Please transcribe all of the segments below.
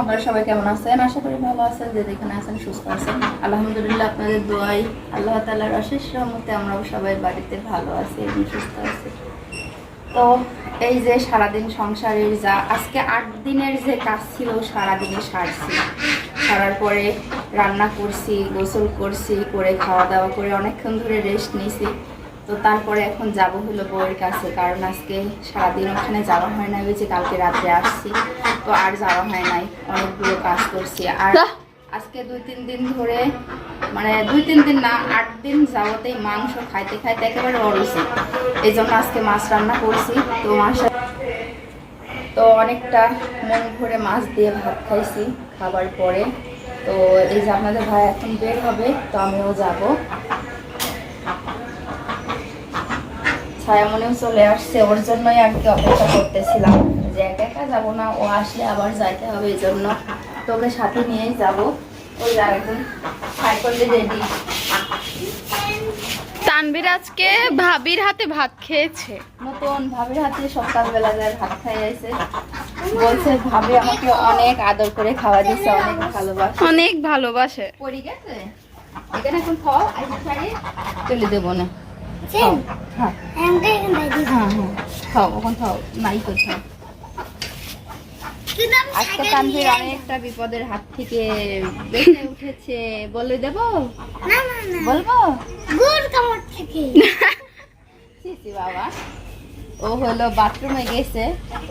আপনারা সবাই কেমন আছেন? আশা করি ভালো আছেন, যে আছেন সুস্থ আছেন। আলহামদুলিল্লাহ, আপনাদের দোয়াই আল্লাহ তাআলার অশেষ রহমতে আমরাও সবাই বাড়িতে ভালো আছি এবং সুস্থ আছি। তো এই যে সারাদিন সংসারের যা, আজকে আট দিনের যে কাজ ছিল, সারাদিনে সারছি। সারার পরে রান্না করছি, গোসল করছি, করে খাওয়া দাওয়া করে অনেকক্ষণ ধরে রেস্ট নিয়েছি তো তারপরে এখন যাব হলো বউয়ের কাছে কারণ আজকে সারাদিন ওখানে যাওয়া হয় না ওই যে কালকে রাত্রে আসছি তো আর যাওয়া হয় নাই অনেকগুলো কাজ করছি। আর আজকে দুই তিন দিন ধরে মানে দুই তিন দিন না আট দিন যাওয়াতেই মাংস খাইতে খাইতে একেবারে অরুচি। এই জন্য আজকে মাছ রান্না করছি তো মাছ তো অনেকটা মন ভরে মাছ দিয়ে ভাত খাইছি খাবার পরে। তো এই যে আপনাদের ভাই এখন বের হবে তো আমিও যাব। ছায়ামনেও চলে আসছে ওর জন্যই আর কি অপেক্ষা করতেছিলাম। যে একা একা যাব না ও আসলে আবার যাইতে হবে এই জন্য তোকে সাথে নিয়েই যাব। ওই আর একদম সাইকেল রেডি তানভীর আজকে ভাবির হাতে ভাত খেয়েছে। নতুন ভাবির হাতে সকালবেলা যায় ভাত খাই আছে বলছে ভাবি আমাকে অনেক আদর করে খাওয়া দিচ্ছে অনেক ভালোবাসে। অনেক ভালোবাসে। পড়ি গেছে? এখানে এখন খাও আইসি শাড়ি তুলে দেবো না। খাও হ্যাঁ। হ্যাঁ। হ্যাঁ খাও ওখান খাও নাই তো খাও আজকে তানভীর অনেকটা বিপদের হাত থেকে বেঁচে উঠেছে বলে দেব? বলব? সিসি বাবা। ও হলো বাথরুমে গেছে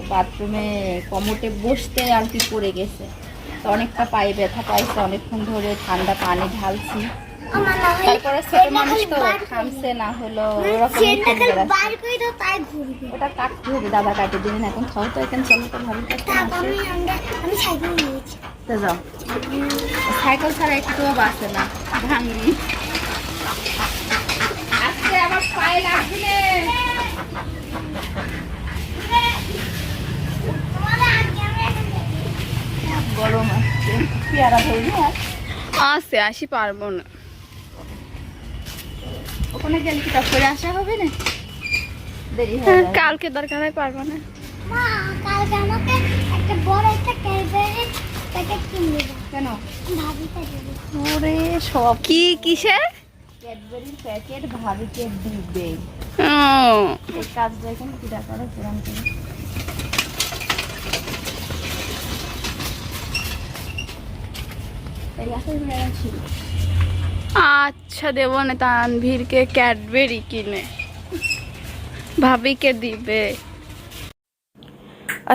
বাথরুমে কমোটে বসতে আর কি পড়ে গেছে। তো অনেকটা পায়ে ব্যথা পাইছে অনেকক্ষণ ধরে ঠান্ডা পানি ঢালছি। তারপরে ছোট মানুষ তো থামছে না হলো ওরকম ওটা কাটতে হবে দাদা কাটে দিবেন এখন খাও তো এখানে চলো তো ভালো কাটতে তো যাও। সাইকেল ছাড়া একটু বাসে না ভাঙি আজকে আমার পায়ে লাগবে। গরম আসছে পেয়ারা ধরবি আর আসে আসি পারব না। ওখানে গেলে কি টপ করে আসা হবে না? দেরি হয়ে কালকে দরকার হয় পারব না। কেন ওরে সব কি কিসের? ক্যাডবেরির প্যাকেট ভাবিকে দিবে। ও, এই কাজটা এখানে কি টাকা পুরান করে। আসলে মেয়েরা ছিল। আচ্ছা দেবো না তানভীরকে ক্যাডবেরি কিনে। ভাবিকে দিবে।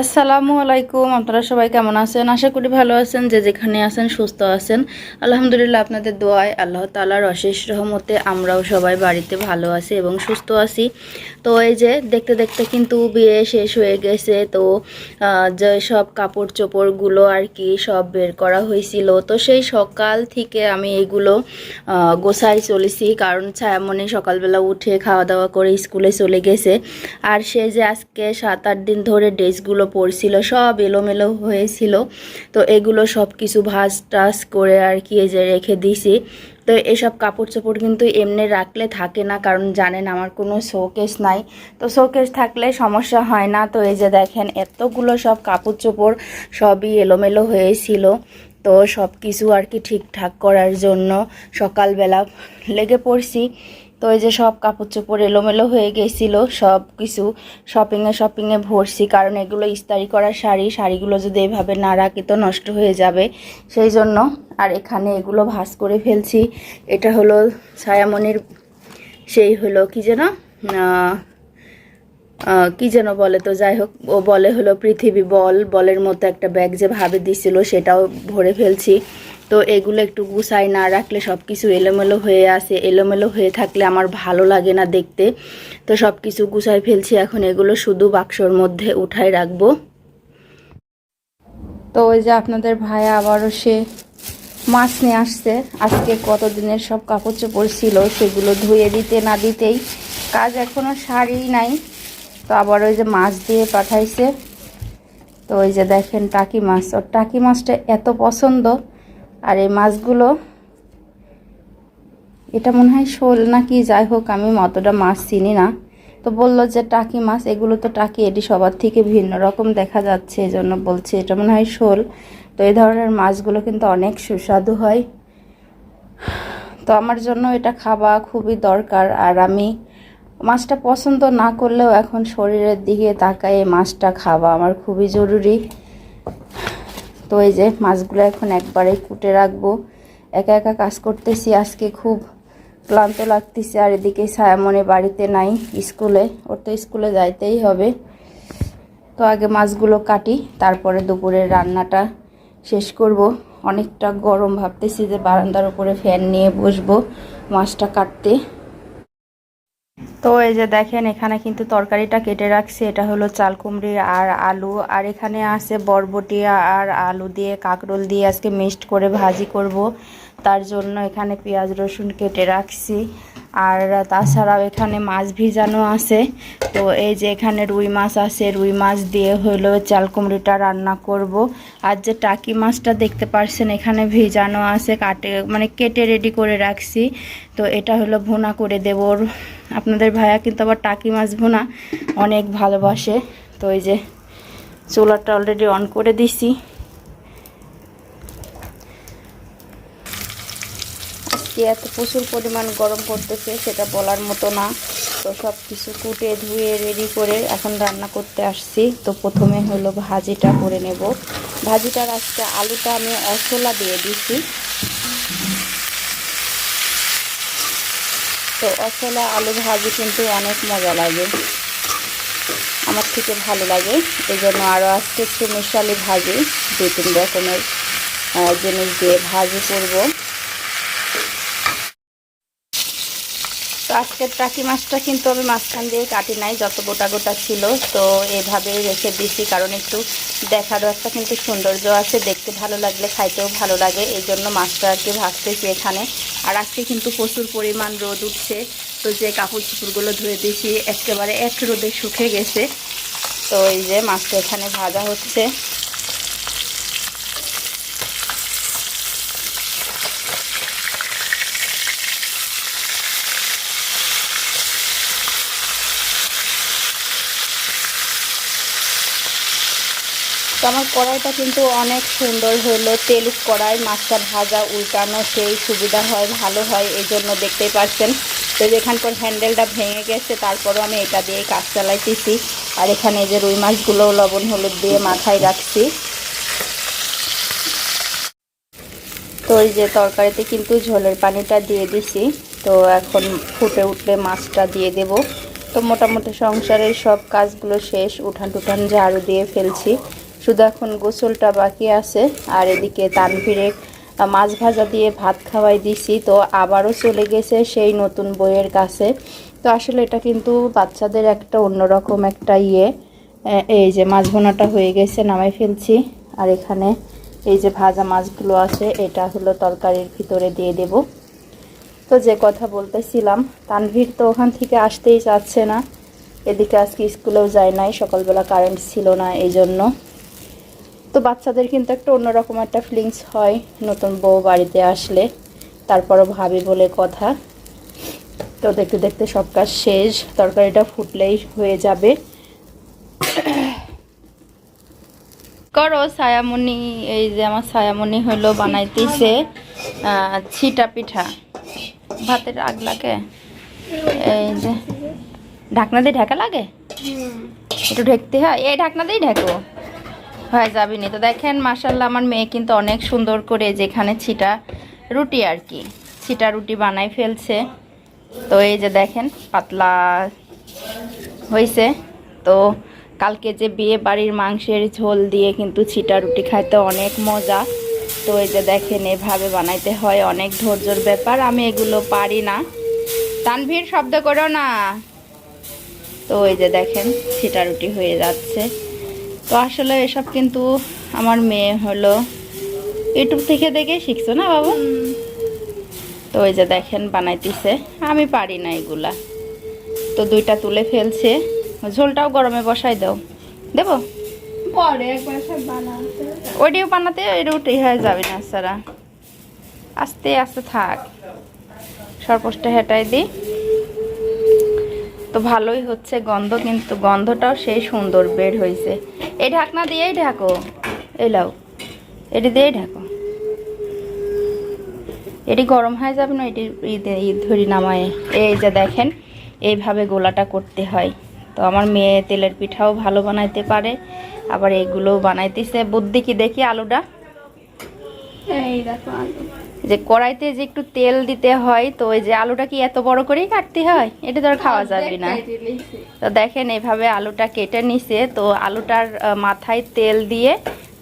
আসসালামু আলাইকুম, আপনারা সবাই কেমন আছেন? আশা করি ভালো আছেন, যে যেখানে আছেন সুস্থ আছেন। আলহামদুলিল্লাহ, আপনাদের দোয়ায় আল্লাহ তালার অশেষ রহমতে আমরাও সবাই বাড়িতে ভালো আছি এবং সুস্থ আছি। তো এই যে দেখতে দেখতে কিন্তু বিয়ে শেষ হয়ে গেছে, তো যে সব কাপড় চোপড়গুলো আর কি সব বের করা হয়েছিল, তো সেই সকাল থেকে আমি এগুলো গোছাই চলেছি। কারণ ছায়ামণি সকালবেলা উঠে খাওয়া দাওয়া করে স্কুলে চলে গেছে। আর সে যে আজকে সাত আট দিন ধরে ড্রেসগুলো পরছিল সব এলোমেলো হয়েছিল। তো এগুলো সব কিছু ভাজ টাজ করে আর কি এই যে রেখে দিছি। তো এসব কাপড় চোপড় কিন্তু এমনি রাখলে থাকে না, কারণ জানেন আমার কোনো শোকেস নাই। তো শোকেস থাকলে সমস্যা হয় না। তো এই যে দেখেন, এতগুলো সব কাপড় চোপড় সবই এলোমেলো হয়েছিল। তো সব কিছু আর কি ঠিকঠাক করার জন্য সকালবেলা লেগে পড়ছি। তো এই যে সব কাপড় চোপড় এলোমেলো হয়ে গেছিল, সব কিছু শপিংয়ে শপিংয়ে ভরছি, কারণ এগুলো ইস্তারি করা শাড়ি, শাড়িগুলো যদি এভাবে না রাখি তো নষ্ট হয়ে যাবে। সেই জন্য আর এখানে এগুলো ভাঁজ করে ফেলছি। এটা হলো ছায়ামণির, সেই হলো কি যেন কি যেন বলে তো, যাই হোক, ও বলে হলো পৃথিবী বল, বলের মতো একটা ব্যাগ যে ভাবে দিছিল সেটাও ভরে ফেলছি। তো এগুলো একটু গুছাই না রাখলে সব কিছু এলোমেলো হয়ে আসে। এলোমেলো হয়ে থাকলে আমার ভালো লাগে না দেখতে। তো সব কিছু গুছাই ফেলছি, এখন এগুলো শুধু বাক্সর মধ্যে উঠাই রাখব। তো ওই যে আপনাদের ভাইয়া আবারও সে মাছ নিয়ে আসছে। আজকে কত দিনের সব কাপড় চোপড় ছিল সেগুলো ধুয়ে দিতে না দিতেই কাজ এখনও সারি নাই। তো আবার ওই যে মাছ দিয়ে পাঠাইছে। তো ওই যে দেখেন টাকি মাছ। ওর টাকি মাছটা এত পছন্দ আর এই মাছগুলো, এটা মনে হয় শোল নাকি, যাই হোক, আমি অতটা মাছ চিনি না। তো বলল যে টাকি মাছ, এগুলো তো টাকি, এটি সবার থেকে ভিন্ন রকম দেখা যাচ্ছে এই জন্য বলছে এটা মনে হয় শোল। তো এই ধরনের মাছগুলো কিন্তু অনেক সুস্বাদু হয়। তো আমার জন্য এটা খাওয়া খুবই দরকার, আর আমি মাছটা পছন্দ না করলেও এখন শরীরের দিকে তাকায় মাছটা খাওয়া আমার খুবই জরুরি। তো এই যে মাছগুলো এখন একবারেই কুটে রাখব। একা একা কাজ করতেছি, আজকে খুব ক্লান্ত লাগতেছে আর এদিকে ছায়ামনে বাড়িতে নাই, স্কুলে। ওর তো স্কুলে যাইতেই হবে। তো আগে মাছগুলো কাটি, তারপরে দুপুরের রান্নাটা শেষ করব। অনেকটা গরম ভাবতেছি যে বারান্দার উপরে ফ্যান নিয়ে বসবো মাছটা কাটতে। তো এই যে দেখেন, এখানে কিন্তু তরকারিটা কেটে রাখছি। এটা হলো চাল কুমড়ি আর আলু। আর এখানে আছে বরবটি আর আলু দিয়ে, কাঁকরোল দিয়ে আজকে মিক্সড করে ভাজি করব। তার জন্য এখানে পেঁয়াজ রসুন কেটে রাখছি। আর তাছাড়াও এখানে মাছ ভিজানো আছে। তো এই যে এখানে রুই মাছ আছে, রুই মাছ দিয়ে হলো চাল কুমড়িটা রান্না করব। আর যে টাকি মাছটা দেখতে পারছেন, এখানে ভিজানো আছে, কাটে মানে কেটে রেডি করে রাখছি। তো এটা হলো ভুনা করে দেব ওর। আপনাদের ভাইয়া কিন্তু আবার টাকি মাছ ভুনা অনেক ভালোবাসে। তো এই যে চুলাটা অলরেডি অন করে দিছি। আজকে এত প্রচুর পরিমাণ গরম পড়তেছে, সেটা বলার মতো না। তো সব কিছু কুটে, ধুয়ে রেডি করে এখন রান্না করতে আসছি। তো প্রথমে হলো ভাজিটা করে নেব। ভাজিটার আজকে আলুটা আমি অসলা দিয়ে দিছি। তো অসলা আলু ভাজি কিন্তু অনেক মজা লাগে। আমার থেকে ভালো লাগে। এই জন্য আরও আজকে একটু মিশালি ভাজি দু তিন রকমের জিনিস দিয়ে ভাজি করব। আজকের টাকি মাছটা কিন্তু আমি মাঝখান দিয়ে কাটি নাই, যত গোটা গোটা ছিল, তো এভাবে রেখে দিছি। কারণ একটু দেখারও একটা কিন্তু সৌন্দর্য আছে, দেখতে ভালো লাগলে, খাইতেও ভালো লাগে, এই জন্য মাছটা আর কি ভাজতেছি এখানে। আর আজকে কিন্তু প্রচুর পরিমাণ রোদ উঠছে, তো যে কাপড় চুপড়গুলো ধুয়ে দিয়েছি একেবারে এক রোদে শুকে গেছে। তো এই যে মাছটা এখানে ভাজা হচ্ছে। আমার কড়াইটা কিন্তু অনেক সুন্দর হলো তেলুক কড়াই, মাছটা ভাজা, উল্টানো, সেই সুবিধা হয়, ভালো হয়, এই জন্য দেখতেই পাচ্ছেন। তো যেখানকার হ্যান্ডেলটা ভেঙে গেছে, তারপরও আমি এটা দিয়ে কাজ চালাইতেছি। আর এখানে যে রুই মাছগুলো, লবণ, হলুদ দিয়ে মাথায় রাখছি। তো এই যে তরকারিতে কিন্তু ঝোলের পানিটা দিয়ে দিছি। তো এখন ফুটে উঠলে মাছটা দিয়ে দেব। তো মোটামুটি সংসারের সব কাজগুলো শেষ উঠান টুঠান ঝাড়ু দিয়ে ফেলছি। শুধু এখন গোসলটা বাকি আছে, আর এদিকে তানভীরে মাছ ভাজা দিয়ে ভাত খাওয়াই দিছি, তো আবারও চলে গেছে সেই নতুন বইয়ের কাছে। তো আসলে এটা কিন্তু বাচ্চাদের একটা অন্যরকম একটা ইয়ে। এই যে মাছ ভোনাটা হয়ে গেছে, নামাই ফেলছি, আর এখানে এই যে ভাজা মাছগুলো আছে, এটা হলো তরকারির ভিতরে দিয়ে দেব। তো যে কথা বলতেছিলাম, তানভীর তো ওখান থেকে আসতেই চাচ্ছে না, এদিকে আজকে স্কুলেও যায় নাই, সকালবেলা কারেন্ট ছিল না এই জন্য তো বাচ্চাদের কিন্তু একটা অন্যরকম একটা ফিলিংস হয় নতুন বউ বাড়িতে আসলে। তারপরও ভাবি বলে কথা। তো দেখতে দেখতে সব কাজ শেষ। তরকারিটা ফুটলেই হয়ে যাবে। করো ছায়ামণি এই যে আমার ছায়ামণি হলো বানাইতেছে ছিটা পিঠা। ভাতের আগ লাগে? এই যে ঢাকনা দিয়ে ঢাকা লাগে? একটু ঢেকতে হয়? এই ঢাকনা দিয়েই ঢেকো। হয় যাবিনি। তো দেখেন মাসাল্লাহ আমার মেয়ে কিন্তু অনেক সুন্দর করে যেখানে ছিটা রুটি আর কি, ছিটা রুটি বানাই ফেলছে। তো এই যে দেখেন, পাতলা হয়েছে তো কালকে যে বিয়ে বাড়ির মাংসের ঝোল দিয়ে কিন্তু ছিটা রুটি খাইতে অনেক মজা। তো এই যে দেখেন, এভাবে বানাইতে হয়, অনেক ধৈর্যর ব্যাপার। আমি এগুলো পারি না। তানভীর শব্দ করো না। তো এই যে দেখেন, ছিটা রুটি হয়ে যাচ্ছে। তো আসলে এসব কিন্তু আমার মেয়ে হলো ইউটিউব থেকে দেখে শিখছো না বাবু? তো ওই যে দেখেন বানাইতেছে। আমি পারি না এগুলা। তো দুইটা তুলে ফেলছে। ঝোলটাও গরমে বসাই দাও। দেবো? ওইটিও বানাতে রুটি হয়ে যাবে না সারা। আস্তে আস্তে থাক। সরপোষটা হেঁটাই দিই তো ভালোই হচ্ছে গন্ধ কিন্তু গন্ধটাও সেই সুন্দর বের হয়েছে এই ঢাকনা দিয়েই ঢাকো। এই লাও এটি দিয়েই ঢাকো। এটি গরম হয়ে যাবে না, এটি ধরি নামায়। এই যে দেখেন, এইভাবে গোলাটা করতে হয়। তো আমার মেয়ে তেলের পিঠাও ভালো বানাইতে পারে, আবার এইগুলোও বানাইতেছে। বুদ্ধি কি দেখি আলুটা? এই দেখো আলু। যে কড়াইতে যে একটু তেল দিতে হয় তো ওই যে আলুটা কি এত বড় করেই কাটতে হয়? এটা তো আর খাওয়া যাবে না। তো দেখেন এভাবে আলুটা কেটে নিছে তো আলুটার মাথায় তেল দিয়ে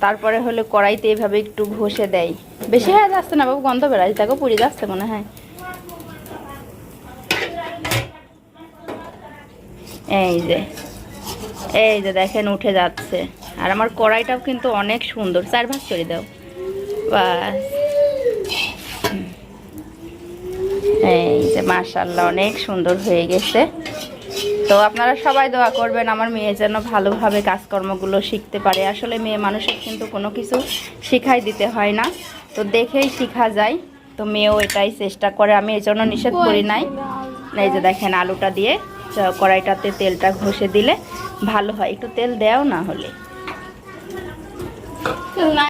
তারপরে হলো কড়াইতে এভাবে একটু ঘষে দেয়। বেশি হয়ে যাচ্ছে না বাবু গন্ধ বেড়াচ্ছে দেখো পুড়ে যাচ্ছে মনে হয়। এই যে এই যে দেখেন উঠে যাচ্ছে। আর আমার কড়াইটাও কিন্তু অনেক সুন্দর। চার ভাগ করে দাও। বাস। এই যে মাশাল্লাহ অনেক সুন্দর হয়ে গেছে। তো আপনারা সবাই দোয়া করবেন, আমার মেয়ে যেন ভালোভাবে কাজকর্মগুলো শিখতে পারে। আসলে মেয়ে মানুষের কিন্তু কোনো কিছু শিখাই দিতে হয় না। তো দেখেই শেখা যায়, তো মেয়েও এটাই চেষ্টা করে। আমি এই জন্য নিষেধ করি নাই। এই যে দেখেন আলুটা দিয়ে কড়াইটাতে তেলটা ঘষে দিলে ভালো হয়। একটু তেল দেও না হলে।